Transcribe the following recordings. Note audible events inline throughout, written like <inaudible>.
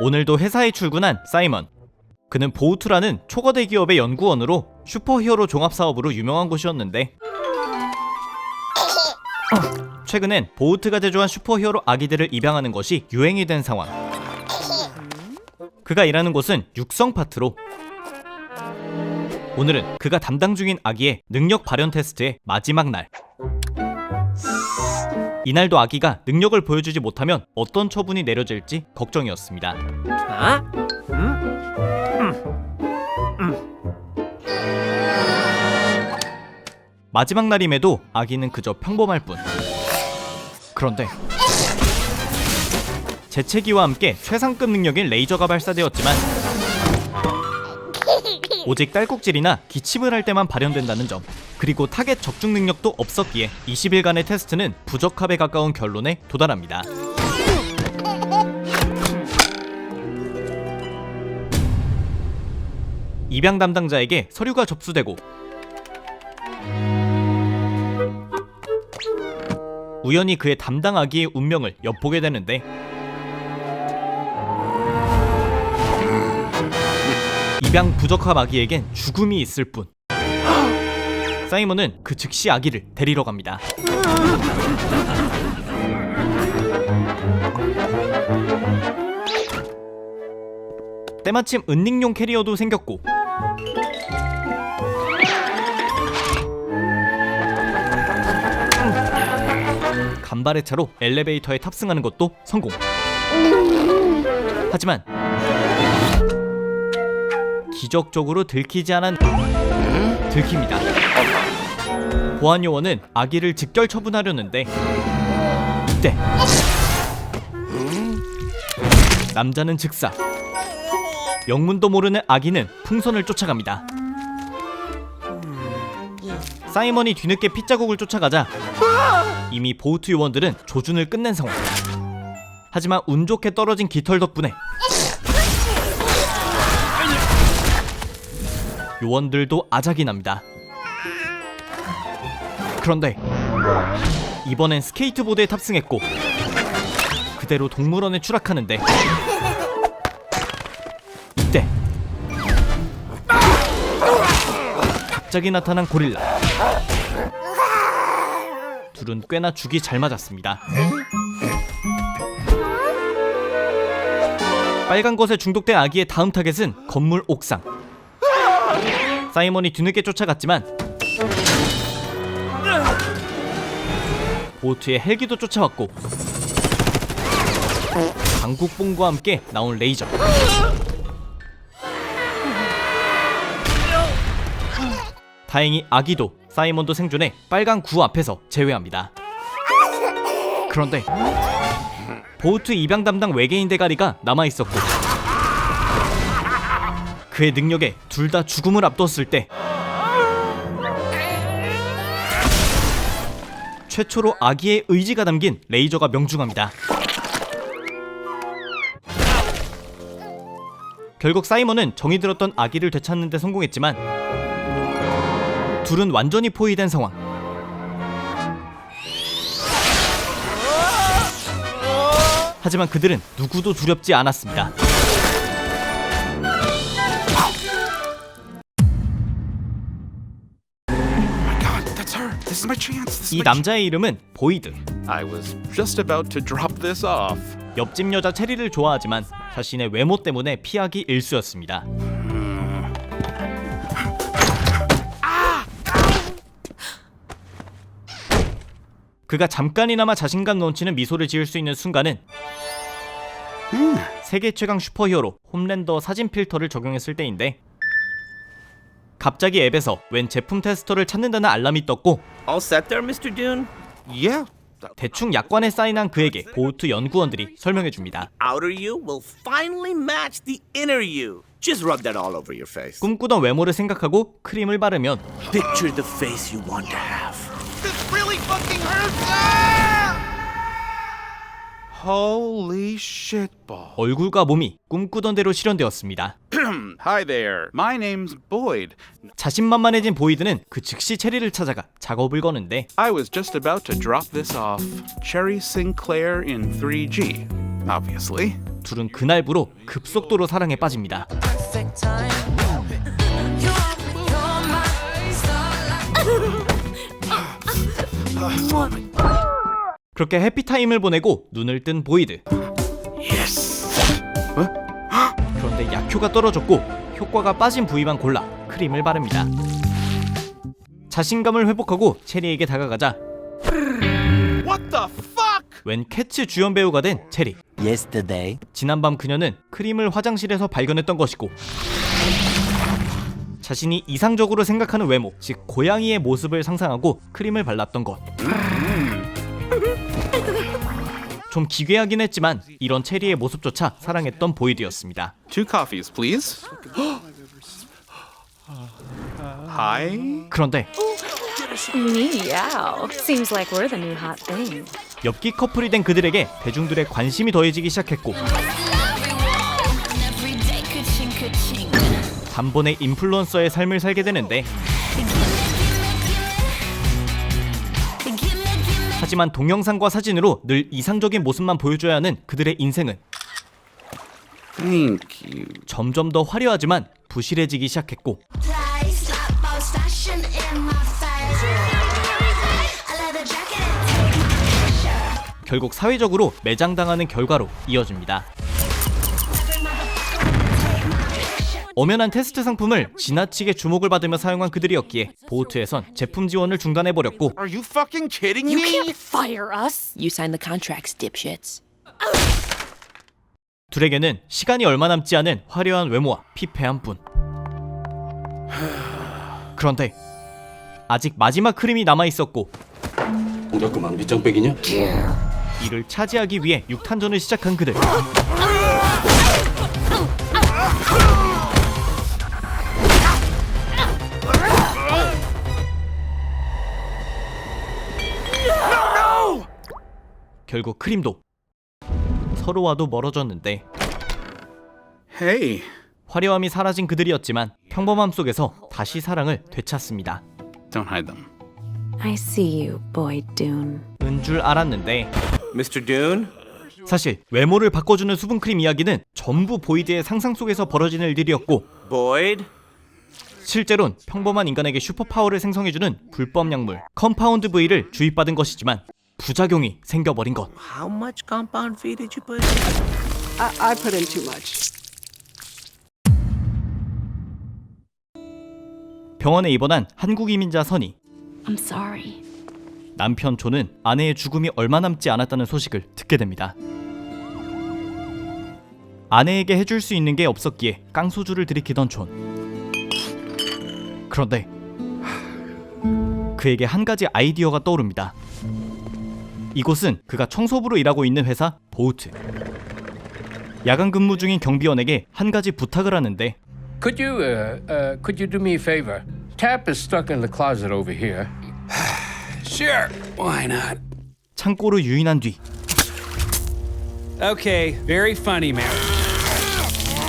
오늘도 회사에 출근한 사이먼. 그는 보우투라는 초거대 기업의 연구원으로 슈퍼히어로 종합 사업으로 유명한 곳이었는데 최근엔 보우트가 제조한 슈퍼히어로 아기들을 입양하는 것이 유행이 된 상황. 그가 일하는 곳은 육성 파트로 오늘은 그가 담당 중인 아기의 능력 발현 테스트의 마지막 날. 이날도 아기가 능력을 보여주지 못하면 어떤 처분이 내려질지 걱정이었습니다. 마지막 날임에도 아기는 그저 평범할 뿐. 그런데 재채기와 함께 최상급 능력인 레이저가 발사되었지만 오직 딸꾹질이나 기침을 할 때만 발현된다는 점 그리고 타겟 적중 능력도 없었기에 20일간의 테스트는 부적합에 가까운 결론에 도달합니다. 입양 담당자에게 서류가 접수되고 우연히 그의 담당 아기의 운명을 엿보게 되는데 입양 부적합 아기에겐 죽음이 있을 뿐. 사이먼은 그 즉시 아기를 데리러 갑니다. 때마침 은닉용 캐리어도 생겼고. 간발의 차로 엘리베이터에 탑승하는 것도 성공. 하지만 기적적으로 들키지 않은 들킵니다. 보안 요원은 아기를 직결 처분하려는데 이때 남자는 즉사 영문도 모르는 아기는 풍선을 쫓아갑니다. 사이먼이 뒤늦게 핏자국을 쫓아가자 이미 보우트 요원들은 조준을 끝낸 상황. 하지만 운 좋게 떨어진 깃털 덕분에 요원들도 아작이 납니다. 그런데 이번엔 스케이트보드에 탑승했고 그대로 동물원에 추락하는데 이때 갑자기 나타난 고릴라 둘은 꽤나 죽이 잘 맞았습니다. 빨간 것에 중독된 아기의 다음 타겟은 건물 옥상. 사이먼이 뒤늦게 쫓아갔지만 보트의 헬기도 쫓아왔고 강국봉과 함께 나온 레이저. 다행히 아기도 사이먼도 생존해 빨간 구 앞에서 제외합니다. 그런데 보트 입양 담당 외계인 대가리가 남아 있었고 그의 능력에 둘 다 죽음을 앞뒀을 때 최초로 아기의 의지가 담긴 레이저가 명중합니다. 결국 사이먼은 정이 들었던 아기를 되찾는 데 성공했지만 둘은 완전히 포위된 상황. 하지만 그들은 누구도 두렵지 않았습니다. This is my chance. This is 이 my 남자의 이름은 보이드. I was just about to drop this off. 옆집 여자 체리를 좋아하지만 자신의 외모 때문에 피하기 일쑤였습니다. 그가 잠깐이나마 자신감 넘치는 미소를 지을 수 있는 순간은 세계 최강 슈퍼히어로 홈랜더 사진 필터를 적용했을 때인데 갑자기 앱에서 웬 제품 테스터를 찾는다는 알람이 떴고 All set there, Mr. Dune? Yeah. 대충 약관에 사인한 그에게 보우트 연구원들이 설명해 줍니다. Outer you will finally match the inner you. Just rub that all over your face. 꿈꾸던 외모를 생각하고 크림을 바르면 Picture the face you want to have. Holy shitball. 얼굴과 몸이 꿈꾸던 대로 실현되었습니다. Hi there. My name's Boyd. 자신만만해진 보이드는 그 즉시 체리를 찾아가 작업을 거는데 I was just about to drop this off. Cherry Sinclair in 3G. obviously. 둘은 그날부로 급속도로 사랑에 빠집니다. perfect time. You are, you're my starlight. 그렇게 해피타임을 보내고 눈을 뜬 보이드. Yes. 그런데 약효가 떨어졌고 효과가 빠진 부위만 골라 크림을 바릅니다. 자신감을 회복하고 체리에게 다가가자 What the fuck? 웬 캐츠 주연 배우가 된 체리. Yesterday, 지난밤 그녀는 크림을 화장실에서 발견했던 것이고 자신이 이상적으로 생각하는 외모, 즉 고양이의 모습을 상상하고 크림을 발랐던 것. 좀 기괴하긴 했지만 이런 체리의 모습조차 사랑했던 보이드였습니다. Two coffees, please. Hi. 그런데 Meow. Seems like we're the new hot thing. 엽기 커플이 된 그들에게 대중들의 관심이 더해지기 시작했고 단번에 인플루언서의 삶을 살게 되는데 하지만 동영상과 사진으로 늘 이상적인 모습만 보여줘야 하는 그들의 인생은. 점점 더 화려하지만 부실해지기 시작했고 결국 사회적으로 매장당하는 결과로 이어집니다. 엄연한 테스트 상품을 지나치게 주목을 받으며 사용한 그들이었기에 보우트에선 제품 지원을 중단해버렸고 Are you fucking kidding You me? can't fire us. You signed the contracts, dipshits. 둘에게는 시간이 얼마 남지 않은 화려한 외모와 피폐한 분. 그런데 아직 마지막 크림이 남아 있었고 자꾸만 밑장 빼기냐? 이를 차지하기 위해 육탄전을 시작한 그들. 결국 크림도 서로와도 멀어졌는데 Hey. 화려함이 사라진 그들이었지만 평범함 속에서 다시 사랑을 되찾습니다. Don't hide them. I see you, boy Dune. 은 줄 알았는데 Mr. Dune? 사실 외모를 바꿔주는 수분 크림 이야기는 전부 보이드의 상상 속에서 벌어지는 일들이었고 Boyd? 실제론 평범한 인간에게 슈퍼파워를 생성해주는 불법 약물 컴파운드 V를 주입받은 것이지만 부작용이 생겨버린 것. How much compound fee did you put in? I, I put in too much. 병원에 입원한 한국 이민자 선이 I'm sorry. 남편 존은 아내의 죽음이 얼마 남지 않았다는 소식을 듣게 됩니다. 아내에게 해줄 수 있는 게 없었기에 깡소주를 들이키던 존. 그런데 그에게 한 가지 아이디어가 떠오릅니다. 이곳은 그가 청소부로 일하고 있는 회사 보우트. 야간 근무 중인 경비원에게 한 가지 부탁을 하는데 Could you, uh, uh, could you do me a favor? Tap is stuck in the closet over here. Sure, why not? 창고로 유인한 뒤 Okay, very funny, man.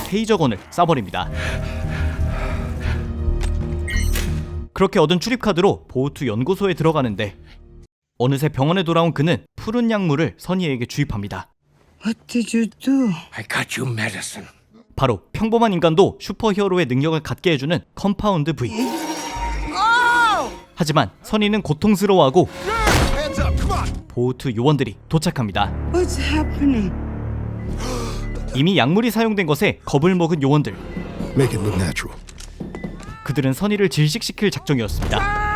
테이저건을 쏴버립니다. 그렇게 얻은 출입카드로 보우트 연구소에 들어가는데 어느새 병원에 돌아온 그는 푸른 약물을 선희에게 주입합니다. What did you do? I got you medicine. 바로 평범한 인간도 슈퍼히어로의 능력을 갖게 해주는 컴파운드 V. 하지만 선희는 고통스러워하고 보우트 요원들이 도착합니다. What's happening? 이미 약물이 사용된 것에 겁을 먹은 요원들. Make it look natural. 그들은 선의를 질식시킬 작정이었습니다.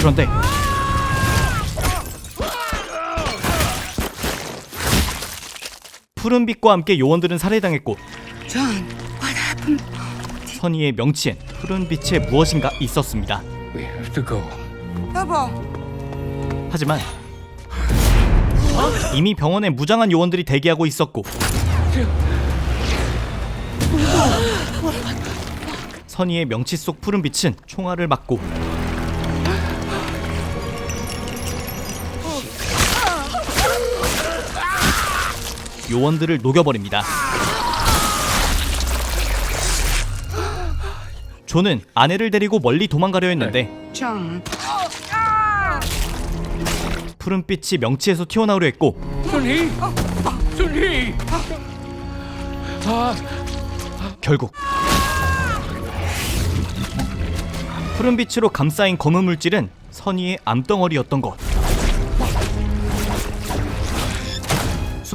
그런데 푸른 빛과 함께 요원들은 살해당했고 John, what happened? 선의의 명치엔 푸른 빛에 무엇인가 있었습니다. We have to go. 여보, 하지만 이미 병원에 무장한 요원들이 대기하고 있었고 선의의 명치 속 푸른 빛은 총알을 맞고 요원들을 녹여버립니다. 존은 아내를 데리고 멀리 도망가려 했는데. 푸른빛이 명치에서 튀어나오려 했고 Sunhee! Sunhee! 결국 푸른 빛으로 감싸인 검은 물질은 선의의 암덩어리였던 것.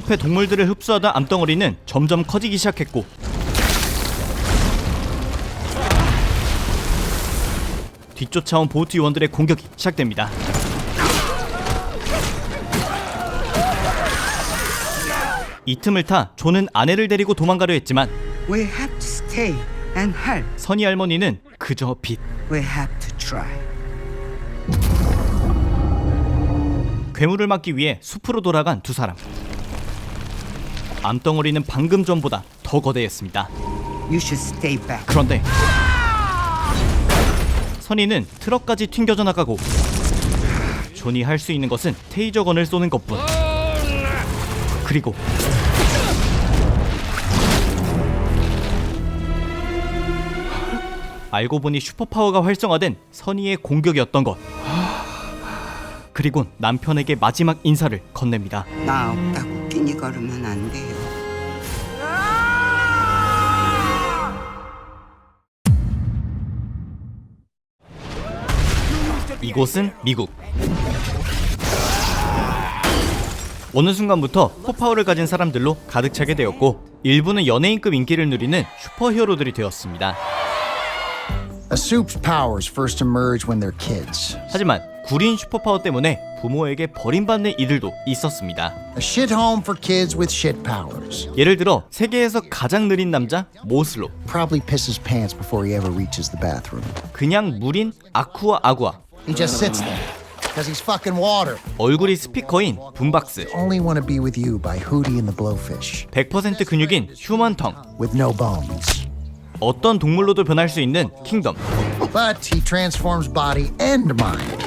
숲의 동물들을 흡수하던 암덩어리는 점점 커지기 시작했고 뒤쫓아온 보트 요원들의 공격이 시작됩니다. 이 틈을 타 존은 아내를 데리고 도망가려 했지만. 선희 할머니는 그저 빛. 괴물을 막기 위해 숲으로 돌아간 두 사람. 암덩어리는 방금 전보다 더 거대했습니다. You should stay back. 그런데 선희는 트럭까지 튕겨져 나가고 존이 할 수 있는 것은 테이저건을 쏘는 것뿐. 그리고 알고 보니 슈퍼파워가 활성화된 선희의 공격이었던 것. 그리고 남편에게 마지막 인사를 건넵니다. 나 없다고 끼니 걸으면 안 돼요. 이곳은 미국. 어느 순간부터 슈퍼파워를 가진 사람들로 가득 차게 되었고 일부는 연예인급 인기를 누리는 슈퍼히어로들이 되었습니다. A soup's powers first emerge when they're kids. 하지만 구린 슈퍼파워 때문에 부모에게 버림받는 이들도 있었습니다. A shit home for kids with shit powers. 예를 들어 세계에서 가장 느린 남자 모슬로, Probably pisses pants before he ever reaches the bathroom. 그냥 물인 아쿠아 아구아, He just sits there because he's fucking water. 얼굴이 스피커인 붐박스, Only want to be with you by Hootie and the Blowfish 100% 근육인 휴먼텅, with no bones. 어떤 동물로도 변할 수 있는 킹덤, But he transforms body and mind.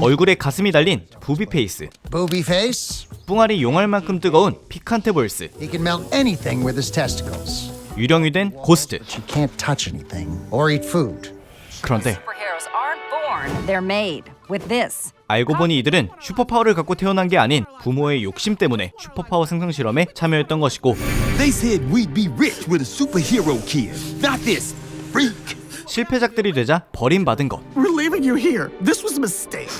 얼굴에 가슴이 달린 부비 페이스, Booby face. 뿡알이 용할 만큼 뜨거운 피칸테 볼스, He can melt anything with his testicles. 유령이 된 고스트. He can't touch anything or eat food. 그런데 Superheroes aren't born, they're made with this. 알고 보니 이들은 슈퍼파워를 갖고 태어난 게 아닌 부모의 욕심 때문에 슈퍼파워 생성 실험에 참여했던 것이고 They said we'd be rich with a superhero kid. Not this freak. 실패작들이 되자 버림받은 것. We're leaving you here. This was a mistake.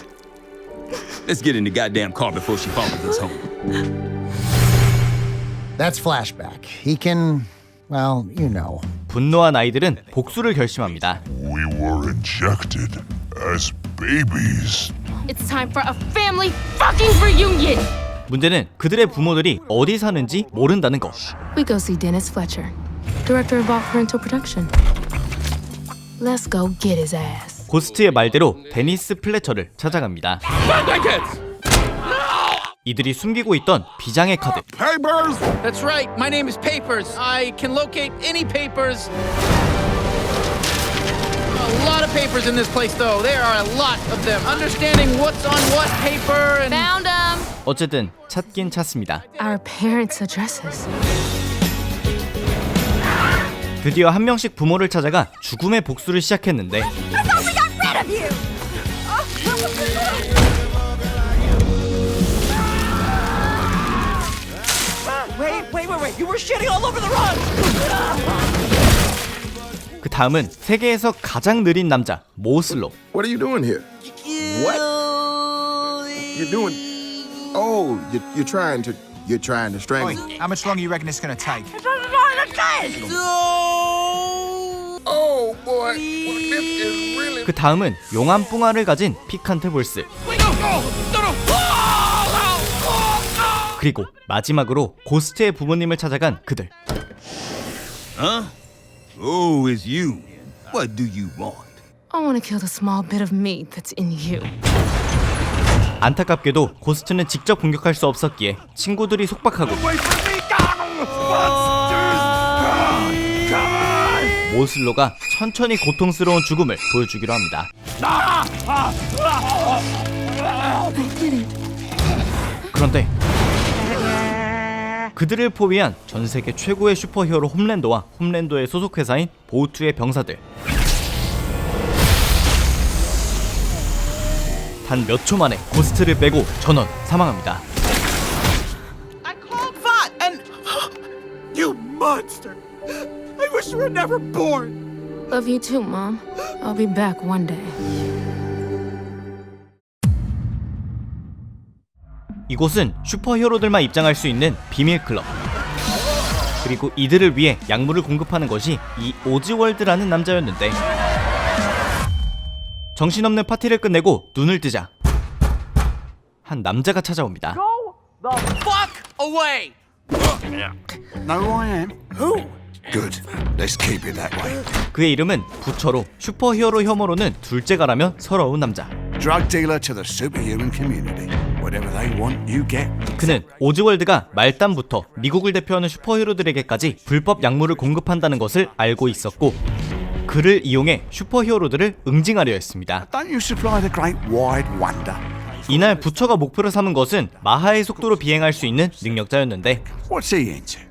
Let's get in the goddamn car before she follows us home. That's flashback. He can, well, you know. 분노한 아이들은 복수를 결심합니다. We were injected as babies. It's time for a family fucking reunion! 문제는 그들의 부모들이 어디 사는지 모른다는 것. We go see Dennis Fletcher, director of All Parental Protection. Let's go get his ass. 고스트의 말대로 데니스 플래처를 찾아갑니다. 이들이 숨기고 있던 비장의 카드. Papers! That's right. My name is Papers. I can locate any papers. Of papers in this place, though. There are a lot of them. Understanding what's on what paper and. Found him! 어쨌든 찾긴 찾습니다. Our parents' addresses. 드디어 한 명씩 부모를 찾아가 죽음의 복수를 시작했는데 Wait, wait, wait, wait. You were shitting all over the run. 그 다음은 세계에서 가장 느린 남자 모슬로. What are you doing here? What? You're doing. Oh, you're, you're trying to. You're trying to strangle. How much longer you reckon it's gonna take? Oh boy, this is really. 그 다음은 용암 뿡알을 가진 피칸테 볼스. 그리고 마지막으로 고스트의 부모님을 찾아간 그들. Oh, it's you. What do you want? I want to kill the small bit of meat that's in you. 안타깝게도 고스트는 직접 공격할 수 없었기에 친구들이 속박하고 모슬로가 천천히 고통스러운 죽음을 보여주기로 합니다. 그런데 그들을 포위한 전 세계 최고의 슈퍼히어로 홈랜더와 홈랜더의 소속 회사인 보우투의 병사들. 단 몇 초 만에 고스트를 빼고 전원 사망합니다. Fought and You monster! I wish you were never born! Love you too, Mom. I'll be back one day. 이곳은 슈퍼히어로들만 입장할 수 있는 비밀 클럽. 그리고 이들을 위해 약물을 공급하는 것이 이 오즈월드라는 남자였는데 정신없는 파티를 끝내고 눈을 뜨자 한 남자가 찾아옵니다. fuck away. Know who I am? Good. Let's keep it that way. 그의 이름은 부처로 슈퍼히어로 혐오로는 둘째가라며 서러운 남자. Drug dealer to the superhuman community. Whatever they want, you get. 그는 오즈월드가 말단부터 미국을 대표하는 슈퍼히어로들에게까지 불법 약물을 공급한다는 것을 알고 있었고 그를 이용해 슈퍼히어로들을 응징하려 했습니다. Don't you supply the great wide wonder? 이날 부처가 목표로 삼은 것은 마하의 속도로 비행할 수 있는 능력자였는데 What's he into?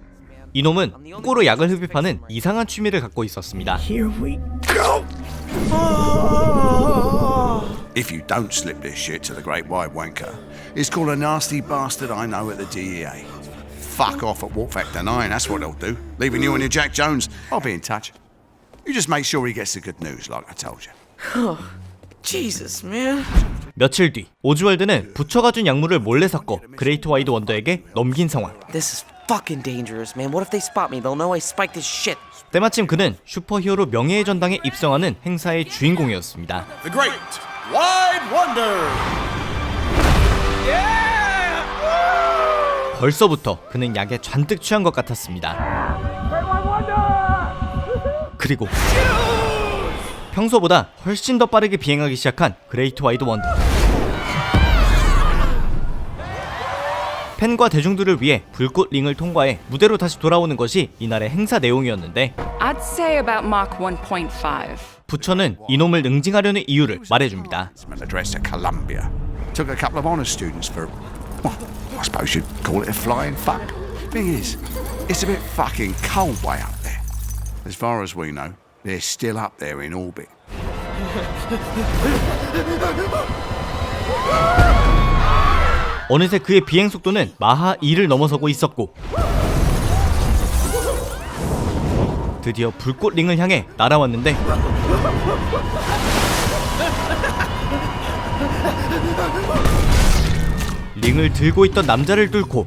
이놈은 거꾸로 약을 흡입하는 이상한 취미를 갖고 있었습니다. Go! If you don't slip this shit to the great wide wanker, it's called a nasty bastard I know at the DEA. Fuck off at Walk Factor 9, that's what they'll do. Leaving you and your Jack Jones. I'll be in touch. You just make sure he gets the good news, like I told you. Jesus, man. 며칠 뒤 오즈월드는 부처가 준 약물을 몰래 섞어 그레이트 와이드 원더에게 넘긴 상황. This is fucking dangerous, man. What if they spot me? They'll know I spiked this shit. 때마침 그는 슈퍼히어로 명예의 전당에 입성하는 행사의 주인공이었습니다. The great wide wonder! 벌써부터 그는 약에 잔뜩 취한 것 같았습니다. 그리고 평소보다 훨씬 더 빠르게 비행하기 시작한 그레이트 와이드 원더. 팬과 대중들을 위해 불꽃 링을 통과해 무대로 다시 돌아오는 것이 이날의 행사 내용이었는데 I'd say about Mach 1.5. 부처는 이놈을 응징하려는 이유를 말해줍니다. An address. Took a couple of honour students for, well, I suppose you'd call it a flying fuck. Thing is, it's a bit fucking cold way up there. As far as we know, they're still up there in orbit. 어느새 그의 비행 속도는 마하 2를 넘어서고 있었고 드디어 불꽃 링을 향해 날아왔는데 링을 들고 있던 남자를 뚫고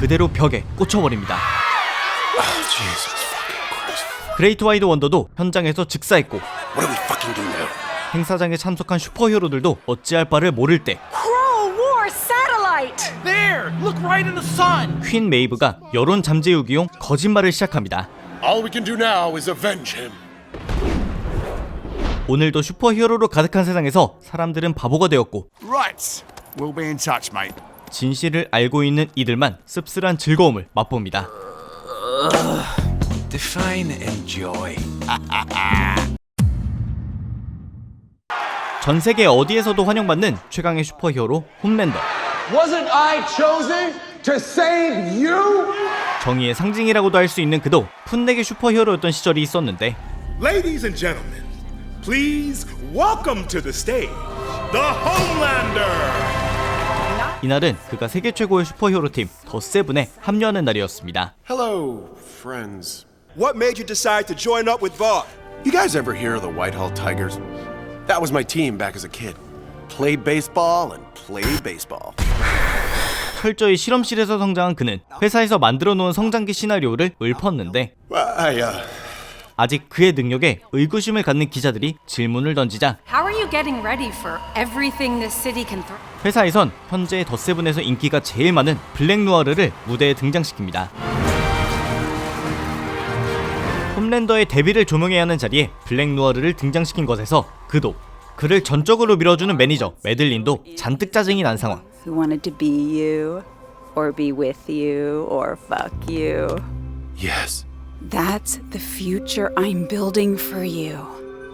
그대로 벽에 꽂혀버립니다. 그레이트 와이드 원더도 현장에서 즉사했고 What do we fucking do now? 행사장에 참석한 슈퍼히어로들도 어찌할 바를 모를 때 Crawl War Satellite! There! Look right in the sun! 퀸 메이브가 여론 잠재우기용 거짓말을 시작합니다. All we can do now is avenge him. 오늘도 슈퍼히어로로 가득한 세상에서 사람들은 바보가 되었고 Right. We'll be in touch, mate. 진실을 알고 있는 이들만 씁쓸한 즐거움을 맛봅니다. <sighs> Define enjoy. <laughs> 전 세계 어디에서도 환영받는 최강의 슈퍼히어로 홈랜더. Wasn't I chosen to save you? 정의의 상징이라고도 할 수 있는 그도 풋내게 슈퍼히어로였던 시절이 있었는데 Ladies and gentlemen, please welcome to the stage the Homelander. 이날은 그가 세계 최고의 슈퍼히어로 팀 더 세븐에 합류하는 날이었습니다. Hello, friends. What made you decide to join up with Vought? You guys ever hear of the Whitehall Tigers? That was my team back as a kid. Played baseball and played baseball. 철저히 실험실에서 성장한 그는 회사에서 만들어 놓은 성장기 시나리오를 읊었는데 I, uh, 아직 그의 능력에 의구심을 갖는 기자들이 질문을 던지자 How are you getting ready for everything this city can throw? 회사에선 현재 덧세븐에서 인기가 제일 많은 블랙 누아르를 무대에 등장시킵니다. 홈랜더의 데뷔를 조명해야 하는 자리에 블랙 누아르를 등장시킨 것에서 그도 그를 전적으로 밀어주는 매니저 매들린도 잔뜩 짜증이 난 상황. Who wanted to be you, or be with you, or fuck you. yes. That's the future I'm building for you.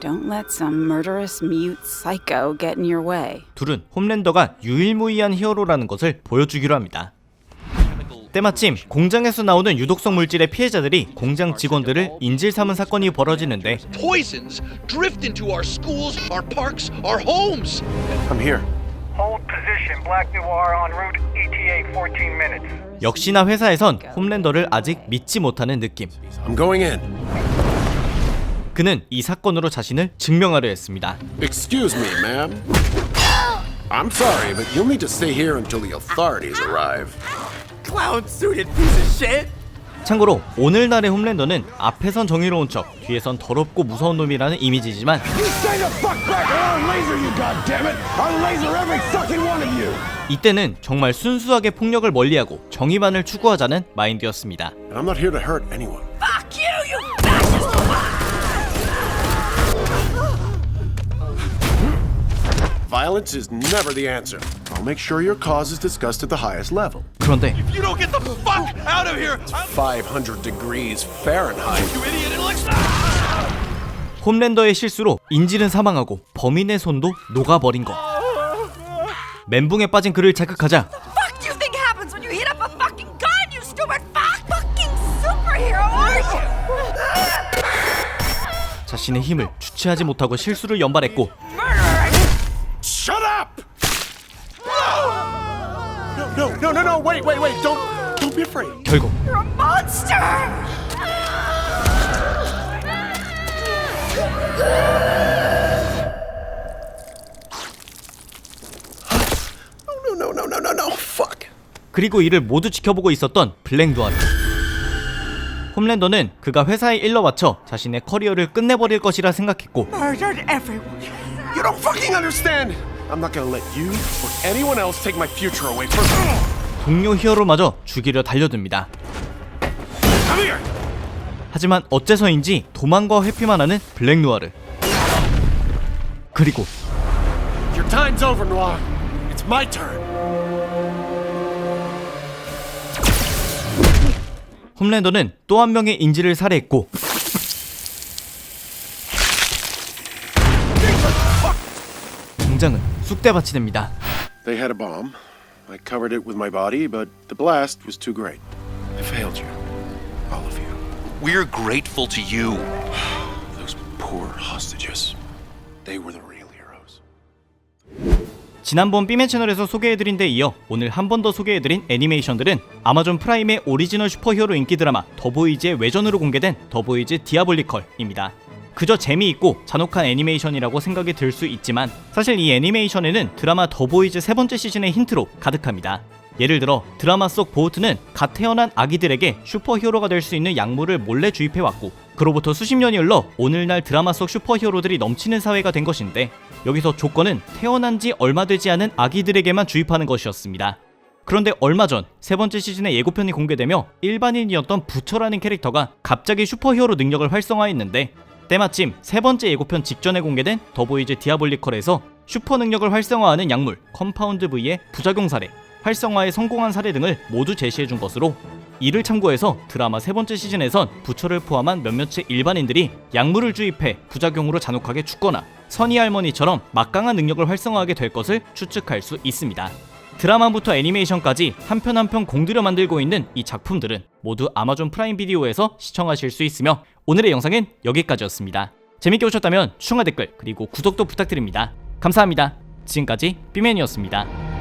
Don't let some murderous mute psycho get in your way. 둘은 홈랜더가 유일무이한 히어로라는 것을 보여주기로 합니다. 때마침 공장에서 나오는 유독성 물질의 피해자들이 공장 직원들을 인질 삼은 사건이 벌어지는데 Poisons drift into our schools, our parks, our homes. I'm here. Hold position. Black Noir en route. ETA 14 minutes. 역시나 회사에선 홈랜더를 아직 믿지 못하는 느낌. I'm going in. 그는 이 사건으로 자신을 증명하려 했습니다. Excuse me, ma'am. I'm sorry, but you'll need to stay here until the authorities arrive. Clown suited piece of shit. 참고로 오늘날의 홈랜더는 앞에선 정의로운 척, 뒤에선 더럽고 무서운 놈이라는 이미지지만! 이때는 정말 순수하게 폭력을 멀리하고 정의만을 추구하자는 마인드였습니다. And I'm not here to hurt anyone. Fuck you, Violence is never the answer. I'll make sure your cause is discussed at the highest level. 그런데 You don't get the fuck out of here! 500 degrees Fahrenheit. You idiot! Looks. 홈랜더의 실수로 인질은 사망하고 범인의 손도 녹아버린 것. 멘붕에 빠진 그를 자극하자 Fuck do you think happens when you heat up a fucking gun, you stupid fuck fucking superhero, are you? 자신의 힘을 주체하지 못하고 실수를 연발했고 Shut up! No, no, no, wait, wait, wait, don't, don't be afraid. 결국 You're a monster! No, no, no, no, no, no, fuck. 그리고 이를 모두 지켜보고 있었던 블랙 누아르. 홈랜더는 그가 회사에 일러 바쳐 자신의 커리어를 끝내버릴 것이라 생각했고 Murdered everyone. You don't fucking understand. I'm not gonna let you or anyone else take my future away from me. 동료 히어로마저 죽이려 달려듭니다. Come here. 하지만 어째서인지 도망과 회피만 하는 블랙 누아르. 그리고 Your time's over, Noir. It's my turn. 홈랜더는 또 한 명의 인질을 살해했고 공장은 쑥대밭이 됩니다. They had a bomb. I covered it with my body, but the blast was too great. I failed you. All of you. We're grateful to you. Those poor hostages. They were the real heroes. 지난번 B맨 채널에서 소개해드린 데 이어 오늘 한 번 더 소개해드린 애니메이션들은 아마존 프라임의 오리지널 슈퍼히어로 인기 드라마 더보이즈의 외전으로 공개된 더보이즈 디아볼리컬입니다. 그저 재미있고 잔혹한 애니메이션이라고 생각이 들 수 있지만 사실 이 애니메이션에는 드라마 더 보이즈 세 번째 시즌의 힌트로 가득합니다. 예를 들어 드라마 속 보우트는 갓 태어난 아기들에게 슈퍼히어로가 될 수 있는 약물을 몰래 주입해왔고 그로부터 수십 년이 흘러 오늘날 드라마 속 슈퍼히어로들이 넘치는 사회가 된 것인데 여기서 조건은 태어난 지 얼마 되지 않은 아기들에게만 주입하는 것이었습니다. 그런데 얼마 전 세 번째 시즌의 예고편이 공개되며 일반인이었던 부처라는 캐릭터가 갑자기 슈퍼히어로 능력을 활성화했는데 때마침 세 번째 예고편 직전에 공개된 더보이즈 디아볼리컬에서 슈퍼 능력을 활성화하는 약물 컴파운드 V의 부작용 사례, 활성화에 성공한 사례 등을 모두 제시해 준 것으로 이를 참고해서 드라마 세 번째 시즌에선 부처를 포함한 몇몇의 일반인들이 약물을 주입해 부작용으로 잔혹하게 죽거나 선의 할머니처럼 막강한 능력을 활성화하게 될 것을 추측할 수 있습니다. 드라마부터 애니메이션까지 한 편 한 편 공들여 만들고 있는 이 작품들은 모두 아마존 프라임 비디오에서 시청하실 수 있으며 오늘의 영상은 여기까지였습니다. 재밌게 보셨다면 추천과 댓글 그리고 구독도 부탁드립니다. 감사합니다. 지금까지 삐맨이었습니다.